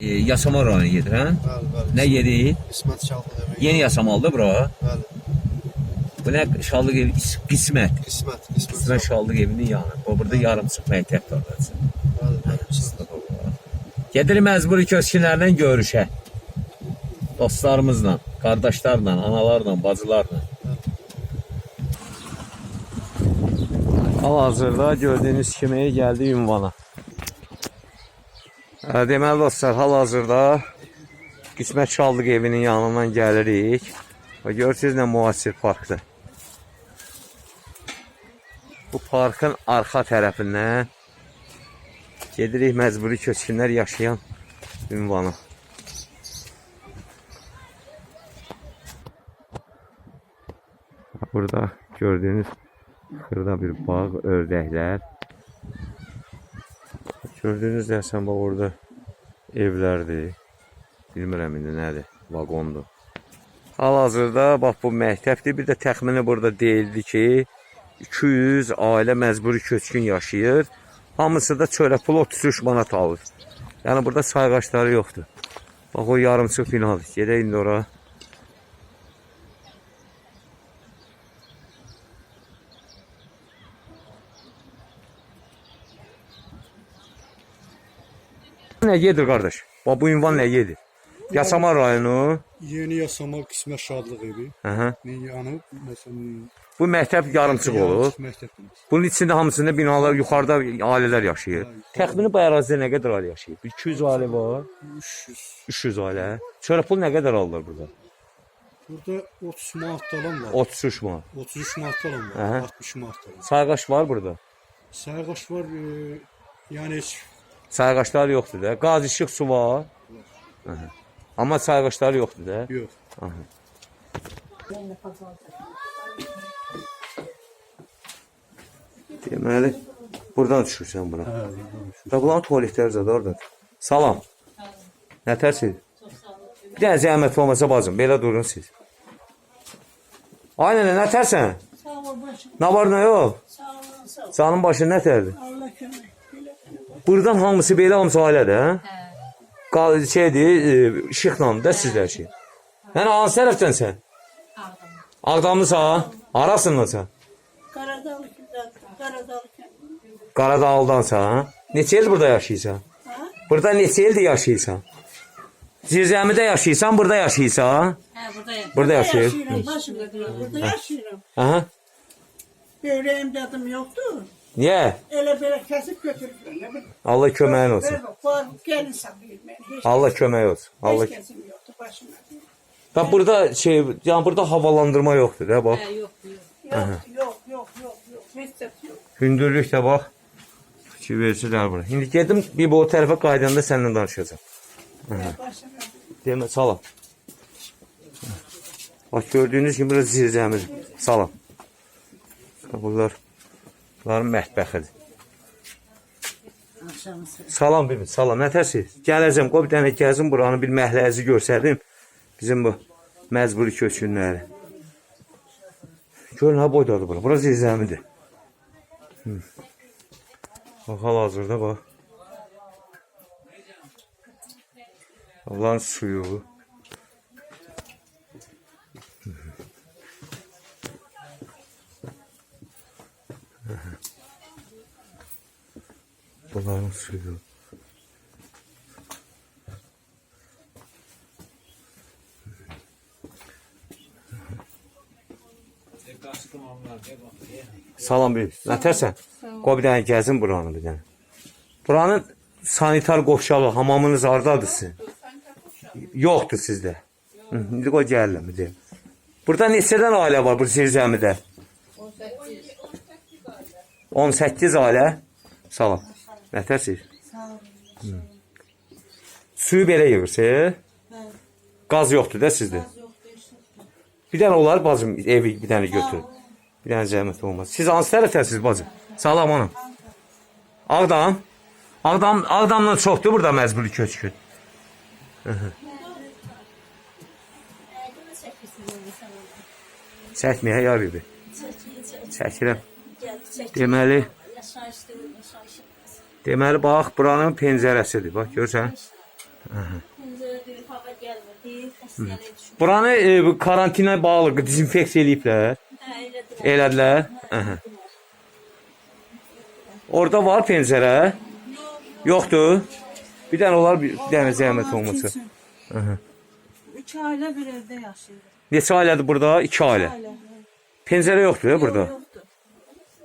E, Yasama rayonu gedir, hə? Bəli, bəli. Nə yeri? İsmət Şallı demək. Yeni Yasamalıdır bura. Bəli. Bu nə Şallıq evi? İs- Qismət. İsmət, İsmət. Qismət Şallıq evinin yanı. Bu burada yarımçıq məktəb var. burası. Bəli, bəli. Gedirik məcburi köçkünlərlə görüşə. Dostlarımızla, qardaşlarla, analarla, bacılarla. Hal-hazırda gördüyünüz kimi gəldi ünvana. Deməli dostlar, hal-hazırda Qismət Şallıq evinin yanından gəlirik. Və Görürsünüz nə müasir parkdır. Bu parkın arxa tərəfindən Gedirik məcburi köçkünlər yaşayan ünvana. Burada gördüğünüz xırda bir bağ, ördəklər. Gördüğünüz dəsən bax orada evlərdir. Bilmirəm indi nədir, vaqondur. Hal-hazırda bax bu məktəbdir. Bir də təxmini burada deyildi ki, 200 ailə məcburi köçkün yaşayır. Hamısı da çörə pulu 33 manat alır. Yəni burada sayğaçları yoxdur. Bax o yarımçıq binadır. Gedək indi ora. Nə gedir qardaş? Bax bu ünvan nə gedir? Yasama rayonu. Yeni yasama qismət şadlıq evi. Aha. Yanıb, məsələn, Bu məktəb yarımçıq olur. məktəbimiz. Bunun içində hamısında binalar, yuxarıda ailələr yaşayır. Təxmini bu ərazidə nə qədər ailə yaşayır? Bir 200 ailə var, 300. 300 ailə. Çörə pul nə qədər alırlar burada? Burada 30 manat alan var. 33 manat. 33 manat alan var. Aha. 60 manat alan. Sayğaç var burada. Sərqaş var, e, yəni heç Sayğaçlar yoxdur da. Qaz işıq su var. Aha. Amma sayğaçlar yoxdur da. yox. Deməli, buradan düşürsən bura. Hə, Da bunların tualetləri zədə oradadır. Salam. Nə tərsiz? Bir dənə zəhmət olmasa bacım, belə durun siz. Ay nənə, nə tərsən? Sağ ol başım. Nə var, nə yox? Sağ ol, sağ ol. Canın başın nə tərdir? Allah kömək. Buradan hamısı belə hamısı ailədir, hə? Qal şeydir, e, işıqla da sizlər şey. Yəni hansı tərəfdənsən? ağrım. Ağdamlısan? Arasındansan? Qaradalı kimdən? Qaradalı kimdən? Qaradağlıdansan, hə? Neçə il burada yaşayırsan? Ha? Burada neçə ildir yaşayırsan? Zirzəmidə yaşayırsan, burada yaşayırsan? Hə, burada yaşayıram. Burada yaşayır. yaşayıram. Başımda durur. Burada yaşayıram. Aha. Böyrəyim dadım yoxdur. Niyə? Elə belə kəsib. Nə bilim. Allah köməyin olsun. Var, gəlin saxlayır məni. Heç Allah kömək olsun. Allah. Heç kəsim yoxdur başımda. Bax burada şey, yəni burada havalandırma yoxdur da, bax. Hə, yox, yox. Yox, yox, yox, yox. Heç kəs yox. Hündürlük də bax. Ki versilər bura. İndi gedim bir bu tərəfə qaydanda səninlə danışacağam. Hə. Demə salam. Bax gördüyünüz kimi burada zirzəmiz. Salam. Bunlar bunların mətbəxidir. Salam bir salam. Nətəsiz? Gələcəm, qoy bir dənə gəzim buranı bir məhləzi göstərdim. Bizim bu məcburi köçkünləri. Görün ha boydadır bura. Bura zirzəmidir. Hı. Bax hal-hazırda bax. Allahın suyu. Bunların suyu. Salam bir. Nətərsən? Qoy bir dənə gəzin buranı bir dənə. Buranın sanitar qovşağı, hamamınız hardadır sizin? Yoxdur sizdə. İndi qoy gəlirəm bir. Burada neçədən ailə var bu zirzəmidə? 18 ailə. Salam. Nətərsiz? Hı. Suyu belə yığırsınız? Qaz yoxdur da sizdə? Bir dənə olar bacım evi bir dənə götür. Bir dənə zəhmət olmaz. Siz hansı tərəfdəsiniz bacım? Salam hanım. Ağdam. Ağdam Ağdamdan çoxdur burada məcburi köçkün. Çəkməyə yar idi. Çəkirəm. Deməli, Yaşayışlı, yaşayışımız. Deməli bax buranın pəncərəsidir. Bax görsən? Pəncərədə hava gəlmir. Buranı e, bu karantina bağlı dezinfeksiya eləyiblər. Hə. Elədilər. Aha. Orada var pəncərə. Yoxdur. Bir dənə olar bir dənə zəhmət olmasa. Üç ailə bir evdə yaşayır. Neçə ailədir burada? 2 ailə. Pəncərə yoxdur ya burada. Yoxdur.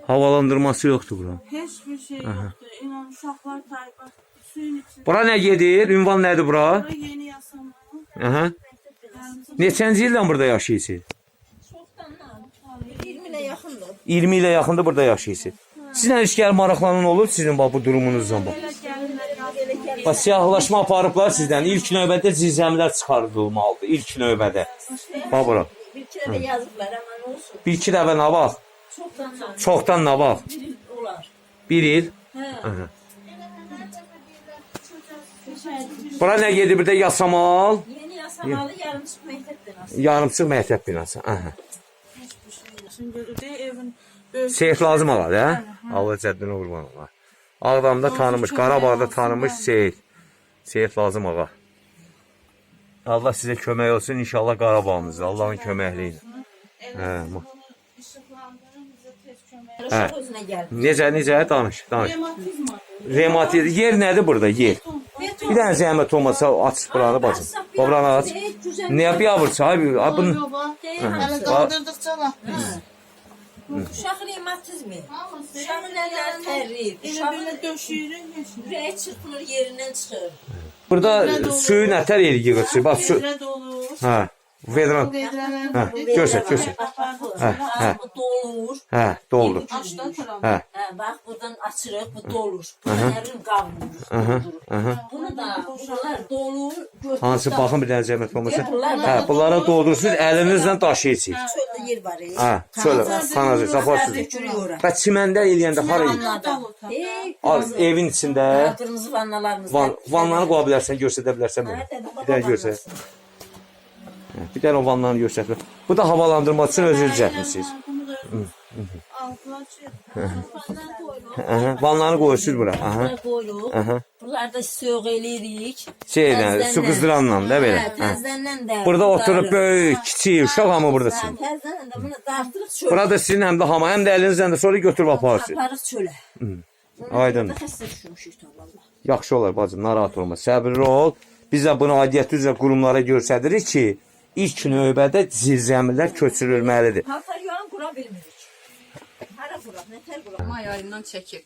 Havalandırması yoxdur buranın. Heç bir şey yoxdur. İnan uşaqlar tayfa suyun içində. Bura nə gedir? Ünvan nədir bura? Bura yeni yasama. Aha. Neçənci ildən burada yaşayırsınız? Çoxdandan 20-nə yaxındır. 20 ilə yaxındır burada yaşayırsınız. Sizlə ilişkiyə maraqlanan olub sizin bax bu durumunuzdan bax. Bax siyahılaşma aparıblar sizdən. İlk növbədə zilzəmilər çıxardılmalıdır. İlk növbədə. Bax bura. Bir kere də yazıblar, amma nə olsun. Bir iki dəfə nə bax? Çoxdan nə bax? bir olar. Bir il. Hə. Bura nə gedir? Bir də yasamal, Yeni yasamalı yarımçıq məktəb binası. yarımçıq məktəb binası. Aha. Seyf lazım olar, hə? Allah cəddinə qurban ola. Ağdamda tanınmış, Qarabağda tanınmış Seyf. Seyf lazım ağa. Allah sizə kömək olsun inşallah Qarabağımızda. Allahın köməkliyi ilə. Hə. Gəl. Necə, necə? Danış, danış. Rematizm yer nədir burada? Yer. Bir dənə zəhmət olmasa aç buranı bacım. Buranı aç. Bursa abi? Abi bunun Hələ qaldırdıqca laf. uşaq revmatizmi. Uşağın əlləri tərliyir. Elə Uşağın belə döşüyürük. ürəyi çırpınır, yerindən çıxır. burada suyu nətər eli yığırsın? Bax su. Hə. Vedran. Hə, görsət, görsət. Hə, hə. Bu dolur. Turan. Hə. Hə, bax buradan açırıq, bu dolur. Nərin qavrulur. Bunu da uşaqlar dolur. Hansı baxın bir dənə zəhmət olmasa. Hə, bunları doldurursunuz, əlinizlə daşıyırsınız. Çöldə yer var. Hə, çölə, kanalizasiya zaparsınız. Və çiməndə eləyəndə hara Az evin içində qırmızı- vannalarımız vanlanı qoya bilərsən, göstərə bilərsən bunu. Bir dənə göstər. Bir dənə o vanlanı göstər. Bu da havalandırmaq üçün özünüz düzəltmisiniz. Vanlanı qoyursunuz bura. Aha. Aha. Bunlar da soğuk eləyirik. Şeylə, su qızdıranla da belə. Də. Burada oturub böyük, kiçik, uşaq hamı buradasın. Də. Burada sizin həm də hamı, həm də əlinizlə də sonra götürüb aparırsınız. Aparıq çölə. Aydın. Yaxşı olar bacım, narahat olma. Səbirli ol. Biz də bunu aidiyyəti üzrə qurumlara göstəririk ki, ilk növbədə zirzəmilər köçürülməlidir. Paltar yuan qura bilmirik. Hara quraq, nətər quraq? may ayından çəkir.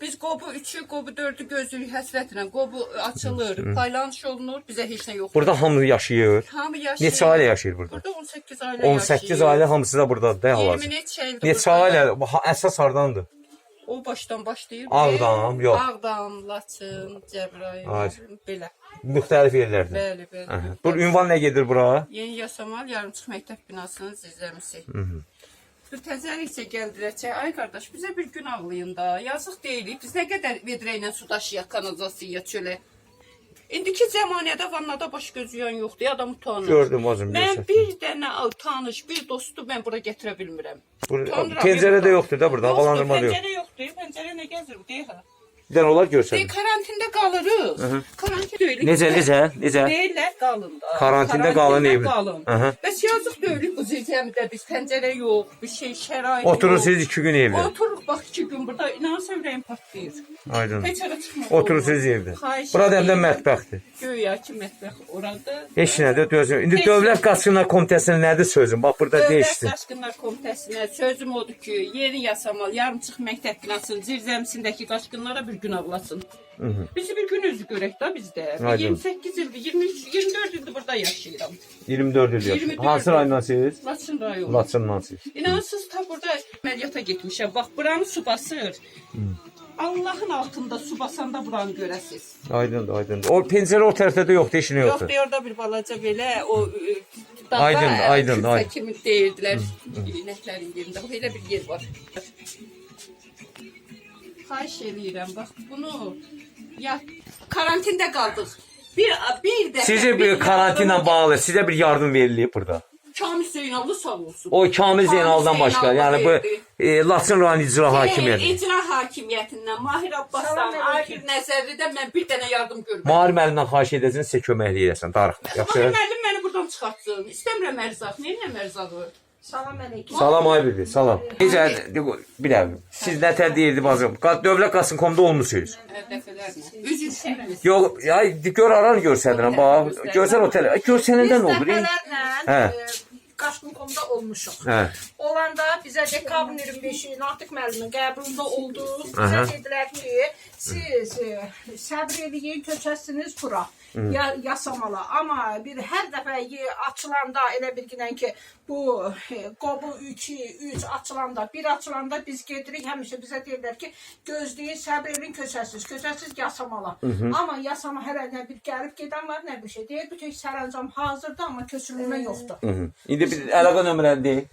Biz qobu 3-ü, qobu 4-ü gözləyirik həsrətlə. Qobu açılır, paylanış olunur, bizə heç nə yox. Burada hamı yaşayır. Hamı yaşayır. Neçə ailə yaşayır burada? Burada 18 ailə 18 yaşayır. ailə hamısı da burdadır da 20 hal-hazırda. neçə ildir Neçə burada. ailə? Əsas hardandır? O başdan başlayır. Ağdam, yox. Ağdam, Laçın, Cəbrayıl, Ay. belə. Müxtəlif yerlərdə. Bəli, bəli. Aha. Bu ünvan nə gedir bura? Yeni Yasamal yarımçıq məktəb binasının zizləmisi. Bu təzəlikcə gəldilər çay. Ay qardaş, bizə bir gün ağlayın da. Yazıq deyilik. Biz nə qədər vedrə ilə su daşıyaq kanalizasiyaya çölə. İndiki zəmanədə vannada baş gözüyən yoxdur. Adam utanır. Gördüm bacım. Mən görsən. bir dənə al- tanış, bir dostu mən bura gətirə bilmirəm. Bur- Utanıram, Pəncərə də yoxdur. yoxdur da burada, havalandırma da yox. Pəncərə yoxdur. Pəncərə nə gəzir bu ha. Dənə olar Dey görsün. karantində qalırıq. Karantin deyilik. Necə, necə, necə? Deyirlər qalın da. Karantində qalın evin. Aha. Bəs yazıq deyilik bu zilzəmidə biz pəncərə yox, bir şey şərait Oturursunuz iki gün evdə. Oturuq bax iki gün burada inan ürəyim partlayır. Aydın. Heç ara çıxmır. Oturursunuz evdə. Xahiş Burada həm də edirəm. mətbəxdir. Göya ki mətbəx orada. Heç nədə dözüm. İndi Dövlət Qaçqınlar Komitəsinin nədir sözüm? Bax burada Dövlət dəyişdi. Qaçqınlar Komitəsinə sözüm odur ki, yeni yasamal yarımçıq məktəb binasının zirzəmisindəki qaçqınlara bir gün ağlasın. Bizi bir gün özü görək də bizdə. Aydın. 28 ildir, 23 24 ildir burada yaşayıram. 24 il yaşayır. 24 Hansı il. rayondan siz? Laçın rayonu. Laçından siz. İnansız ta burada əməliyyata getmişəm. Bax buranı su basır. Allahın altında su basanda buranı görəsiz. Aydındır, aydındır. O pəncərə o tərəfdə də yoxdur, Yox, yoxdur. deyə orada bir balaca belə o e, dağda, Aydın, aydın, aydın. kimi deyirdilər inəklərin yerində. Bax elə bir yer var. Xahiş eləyirəm, bax bunu ya karantində qaldıq. Bir bir də Sizə bir karantina bağlı, sizə bir yardım verilib burada. Kamil Zeynallı sağ olsun. O Kamil Zeynaldan başqa, yəni bu verdi. e, Laçın rayon icra hakimiyyəti. İcra hakimiyyətindən Mahir Abbasdan, Akif Nəzərlidən mən bir dənə yardım görmürəm. Mahir müəllimdən xahiş edəcəksən, sizə kömək eləyəsən, darıxma. Yaxşı? Mahir müəllim məni buradan çıxartsın. İstəmirəm ərzaq. Nəyinə ərzaqı? Salam əleykum. Salam ay bibi, salam. Necə bir dəqiqə. Siz nətər deyirdi bacım? Qa- Dövlət Qasımkomda olmusunuz. Yox, ya gör aran görsənirəm bax. Görsən otel. Görsənəndə nə olur? Hə. Qaşqınqomda olmuşuq. Hə. Olanda bizə dekabrın 25-i Natiq müəllimin qəbulunda olduq. Bizə dedilər ki, siz e, səbr eləyin, köçəsiniz bura. Ya, yasamala. Amma bir hər dəfə ye- açılanda elə bilginən ki, bu e, qobu 2, 3 açılanda, bir açılanda biz gedirik, həmişə bizə deyirlər ki, gözləyin, səbr eləyin, köçəsiz. Köçəsiz yasamala. Amma yasama hələ nə bir gəlib gedən var, nə bir şey. Deyir, bütün sərəncam hazırdır, amma köçürülmə yoxdur. İndi bir əlaqə nömrəni deyil.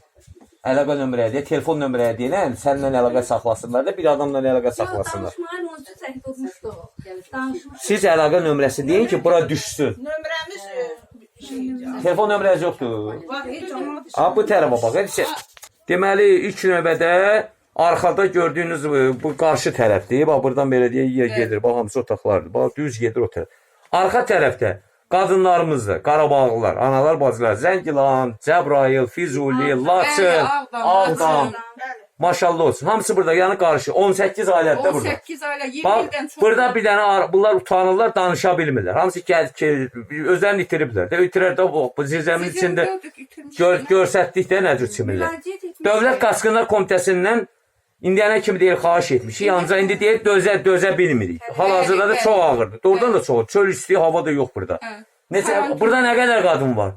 Əlaqə nömrəni deyil, telefon nömrəni deyilən, səninlə əlaqə saxlasınlar da, bir adamla əlaqə saxlasınlar. Danışmayın, onu da çəkib olmuşdu. Siz əlaqə nömrəsi deyin ki, bura düşsün. Nömrəmiz şeydir. Telefon nömrəniz yoxdur. Ha bu tərəfə bax. Heç deməli ilk növbədə arxada gördüyünüz bu qarşı tərəfdir. Bax burdan belə deyə yer gedir. Bax hamısı otaqlardır. Bax düz gedir o tərəf. Arxa tərəfdə qadınlarımızdır, Qarabağlılar, analar, bacılar, Zəngilan, Cəbrayıl, Füzuli, Laçın, Ağdam. Maşallah olsun. Hamısı burada yanı qarşı. 18 ailədir də burada. 18 ailə 20 Bax, ildən çox. burada bir dənə ar- bunlar utanırlar, danışa bilmirlər. Hamısı özlərini itiriblər. Də itirər də bu, bu zirzəmin içində gördük, gör, görsətdikdə nə cür çimirlər. Dövlət Qaçqınlar Komitəsindən indiyənə kimi deyir xahiş etmişik. Ancaq indi deyir dözə dözə bilmirik. Hal-hazırda da çox ağırdır. Doğrudan da çox. Çöl üstü hava da yox burada. Hə. Neçə burada nə qədər qadın var?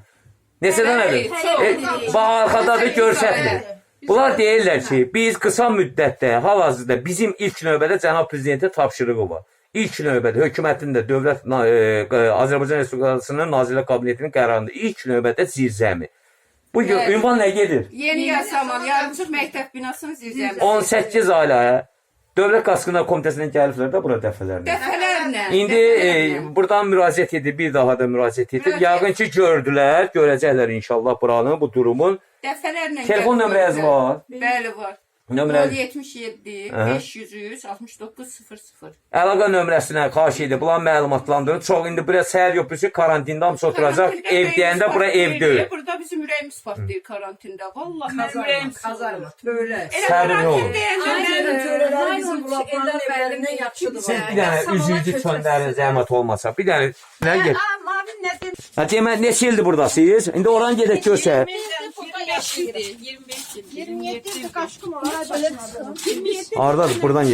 Nədir? çox. E, bax arxada da görsətmir. Bunlar deyirlər ki, biz qısa müddətdə hal-hazırda bizim ilk növbədə cənab prezidentə tapşırığı var. İlk növbədə hökumətin də dövlət e, Azərbaycan Respublikasının Nazirlər Kabinetinin qərarında ilk növbədə zirzəmi. Bu Bəli. ünvan nə gedir? Yeni yasamal, yarımçıq məktəb binasının zirzəmisi. 18 ailə Dövlət Qaçqınlar Komitəsindən gəliblər də bura dəfələrlə. Dəfələrlə. İndi e, buradan müraciət edib, bir daha da müraciət edib. Yəqin ki, gördülər, görəcəklər inşallah buranı, bu durumun. Dəfələrlə. Telefon nömrəniz var? Bəli var. Nömrə 077 Aha. 503 69 00. əlaqə nömrəsinə xahiş edib, bunlar məlumatlandırın. Çox indi bura səhər yox, biz karantində hamısı oturacaq. Ev deyəndə bura ev deyil. Burada bizim ürəyimiz partlayır karantində. Vallahi mənim ürəyim Kazarma. Böyle. Elə Səbir. Siz bir dənə üzücü çöndərin zəhmət olmasa, bir dənə nə get. Ha demə neçə ildir burdasınız? İndi oran gedək göstər. 25 ildir, 25 ildir. 27 yıldır kaçkın olarak başladı. 27 Hardadır? Buradan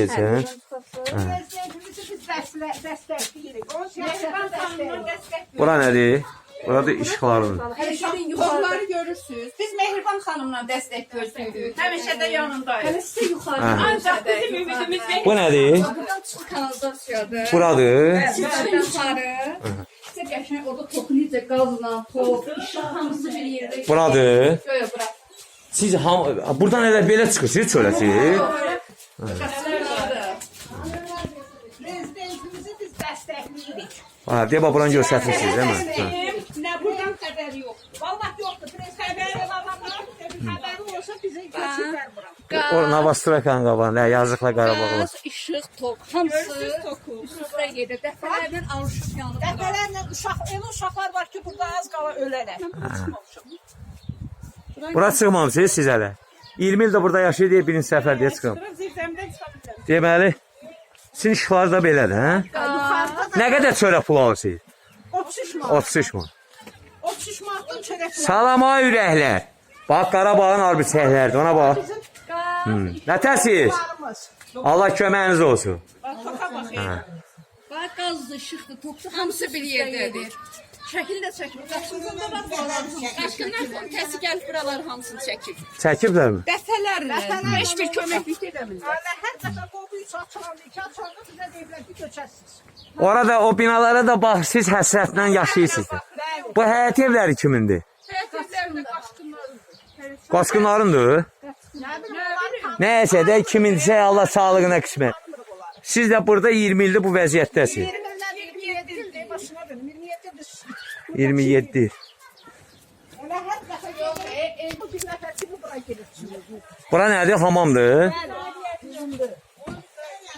siyasetten destekliyoruz. Bura nədir? Burada işğalın. Hərəkətin yuxarıları görürsüz. Biz Mehriban xanımla dəstək gözləyirik. Həmişə də yanındayıq. Hələ sizə yuxarı. Ancaq bizim ümidimiz Bu nədir? Kanalizasiyadır. Buradır. Sizə yuxarı. Sizə qəşəng orada toxu necə qazla, top, işıq hamısı bir yerdə. Buradır. Yox, yox, bura. Siz ham buradan elə belə çıxırsınız çöləsi. Ha, deyə buranı mi? Ha. Ne buradan haber yok. Vallahi yoktu. Prens haberi adamlar bir haberi olsa bize geçirler bura. O Navasturakan qaban, nə yazıqla Qarabağlar. Qaz, işıq, tok, hamısı üstə gedir. Dəfələrlə alışıb yanıb. bura. Defelerle uşak, öyle uşaklar var ki burada az kala öleler. Bura çıxmamısınız siz hələ. 20 ildir burada yaşayır deyə birinci səfər deyə çıxım. Deməli, sizin işğalar da belədir, hə? Nə qədər çörək pulu alırsınız? 30 manat. 33 man. 30 manattan çörek var. Salam ay ürəklər. Bax Qarabağın harbi çəklərdir, ona bax. Hmm. Nətəsiz? Allah köməyiniz olsun. Bax, qazdır, işıqdır, topdur, Hamısı bir yerdədir. Şəkil də çəkib. Qaçqınlar var buralar. Qaçqınlar komitəsi gəlib buraları hamısını çəkib. Çəkiblərmi? Dəfələrlə. Heç bir köməklik edəmirlər. Öyle her defa kobu üç açılan iki açılan bize devlet bir göçersiz. Orada o binalara da bax, siz həsrətlə yaşayırsınız. Bu həyət evləri kimindir? Həyətlərində qaçqınlardır. Qaçqınlarındır. Onlar Nəysə də kimindirsə Allah sağlığına qismət. Siz də burada 20 ildir bu vəziyyətdəsiniz. 27. Bura nədir? Hamamdır.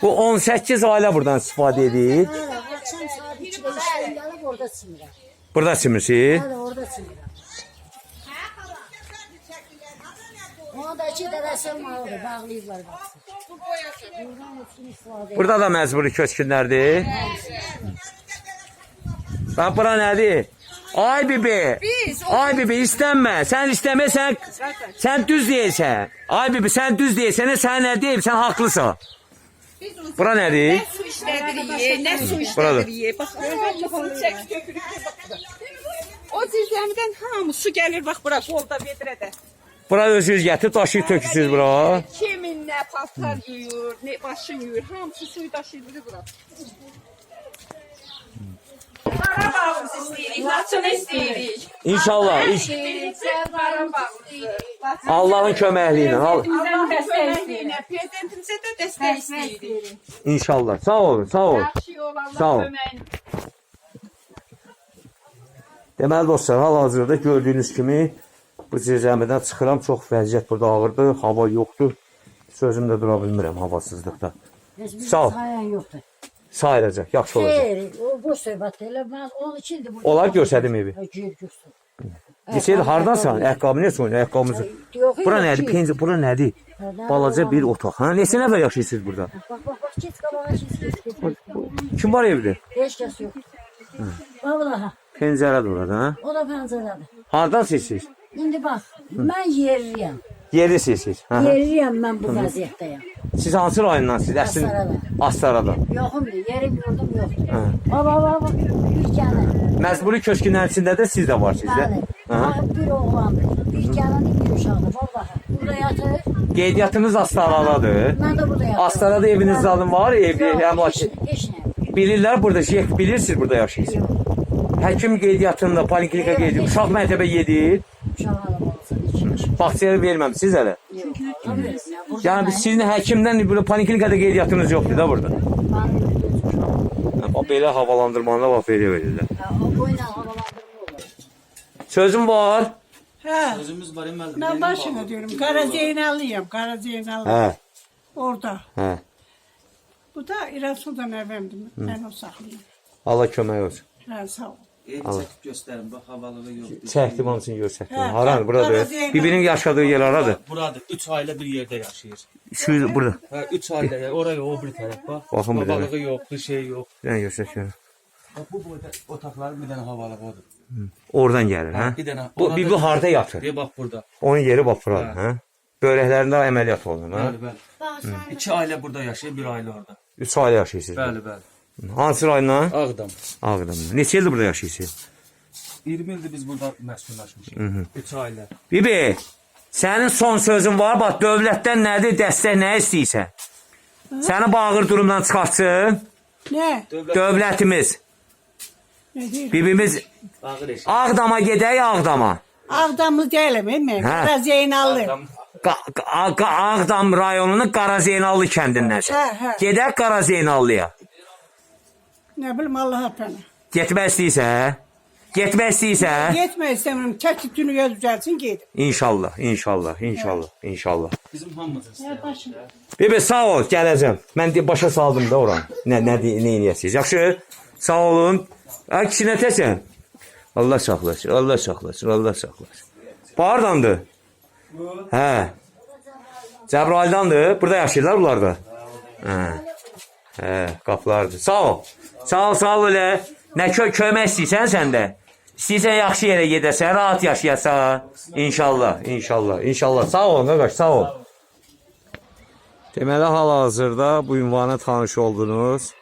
Bu 18 ailə buradan istifadə edir. Burada simirsiniz? Hələ orada simirəm. Ona da iki dədəsi olmalıdır, bağlayıblar. Burada da məcburi köçkünlərdir. Bax bura nədir? Ay bibi. Ay bibi istənmə. Sən istəməsən, sən düz deyirsən. Ay bibi sən düz deyirsən, sən nə deyib? Sən haqlısan. Bura nədir? Ne su işledirik, ne su Burada. işledirik. Bak hamısını çek tökülüp bak. O zirzəmidən hamı su gəlir bax bura qolda vedrədə. Bura özünüz gətirib daşıyıb tökürsünüz bura. Kimin nə paltar yuyur, nə başın yuyur, hamısı suyu daşıyır bura. Laçın istəyirik. İnşallah. iş-. Allahın köməkliyi ilə. Al- köməkliyi prezidentimizə də dəstək. İnşallah. Sağ olun, sağ olun. Yaxşı Sağ ol. köməyin. Deməli dostlar, hal-hazırda gördüyünüz kimi bu cəmiyyətdən çıxıram. Çox vəziyyət burada ağırdır, hava yoxdur. Sözümdə dura bilmirəm havasızlıqda. Sağ ol. sayan yoktu. Sayılacaq, yaxşı olacaq. Hayır, o boş söhbət elə. Ben onun için de burada. Olar görsədim evi. Ha, Gör göster. Deseydi hardansan? Ayaqqabı nə üçün? Ayaqqabımızı. Bura nədir? şey. Penc bura nədir? Balaca bir otaq. Ha, neçə nəfər yaşayırsınız burada? Bak git kabağa git git git. Kim var evdə? Hiç kes yok. Vallahi Pəncərədir orada, ha? o da pencerede. Hardan seçirsiniz? Şimdi bak ben yerliyim. Hə. hə. Yerliyim ben bu vaziyetteyim. Siz hansı rayondansınız? Əslində Astaradan. Astaradan. Yokum diye yerim yurdum yoktu. Baba baba bak bir tane. Məcburi köçkünlərin içində də siz də varsınız, də? Hə. bak bir oğlan bir tane bir uşağı vallahi. Burada yatır. Qeydiyyatınız Astaradadır. Ben de burada yatıyorum. Astarada eviniz zaten var, Yok, əmlak. hiç ne. Bilirlər burada şey, bilirsiniz burada yaşayırsınız. Həkim qeydiyyatında, poliklinika qeydiyyatı, uşaq məktəbə gedir. Uşağı hiç. Bağçaya verməmisiniz hələ. Yəni biz sizin həkimdən burada poliklinikada qeydiyyatınız yoxdur da burada. Bax belə havalandırmanda bax belə verirlər. Havalandırma olur. Sözüm var. Ha, Sözümüz var Emel. ben başına diyorum. Kara Zeynalıyım. Kara Zeynal. Hə, Orada. hə. Bu da İrasul'dan efendim. Ben o saklıyım. Allah kömək olsun. Ha, sağ ol. Evi çəkib göstərin. Bax havalığı yoxdur. Çəkdim onun üçün göstərdim. Hə, Harandır? Buradır. Bibinin yaşadığı yer haradır? Buradır. 3 ailə bir yerdə yaşayır. Şu burada. Hə, 3 ailə. ya, Oraya o bir tərəf bax. Baxın bir. Havalığı yoxdur, şey yox. Dən göstər. Bax bu boyda otaqların bir dənə havalığı odur. Oradan gəlir, hə? Bir dənə. Bu bibi da- harda yatır? Deyə bax burada. Onun yeri bax buradır, hə? Börəklərində əməliyyat olunur, hə? Bəli, bəli. 2 ailə burada yaşayır, bir ailə orada. 3 ailə yaşayırsınız. Bəli, bəli. Hansı rayondan? Ağdam. Ağdamda. Neçə ildir burada yaşayırsınız? 20 ildir biz burada məskunlaşmışıq. 3 ailə. Bibi, sənin son sözün var, bax dövlətdən nədir, dəstək nə istəyirsən? Səni bağır durumdan çıxartsın Ne? dövlətimiz. Ne diyor? Bibimiz. Ağdama gedək Ağdama. Ağdamlı mi? Ha. Kara Zeynallı. Ağdam. Ağdam rayonunun Qarazeynallı kəndindən. Hə, hə. Gedək Qarazeynallıya. Ne bileyim Allah'a pena. Getmək istəyirsən? Getmək istəyirsən? Yetme istemiyorum. Çekip dünüye düzelsin git. İnşallah, inşallah, inşallah, inşallah. Bizim hamımız istəyir. Bibi sağ ol, gələcəm. Mən de başa saldım da oran. Nə nə nə edəsiniz? Yaxşı? Sağ olun. Ay kişi nə təsən? Allah saxlasın, Allah saxlasın, Allah saxlasın. Hardandır? Hə. Cəbrayıldandır. Burada yaşayırlar bunlar da. Hə. Hə, qapılardır. Sağ ol. Sağ ol, sağ ol elə. Nə kö kömək istəyirsən sən də? İstəyirsən yaxşı yerə gedəsən, rahat yaşayasan. İnşallah, inşallah, inşallah. Sağ olun qardaş, sağ ol. Deməli hal-hazırda bu ünvana tanış oldunuz.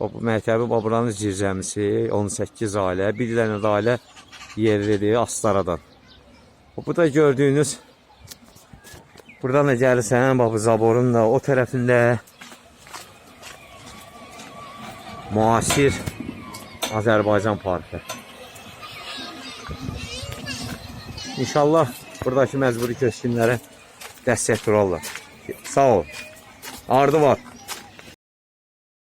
O bu məktəbi Baburanın zirzəmisi 18 ailə, bir dənə də ailə yerlidir Astaradan. O, Bu da gördüyünüz Buradan da gəlirsən, bax bu zaborun da o tərəfində müasir Azərbaycan parkı. İnşallah buradakı məcburi köçkünlərə dəstək durarlar. Sağ ol. Ardı var.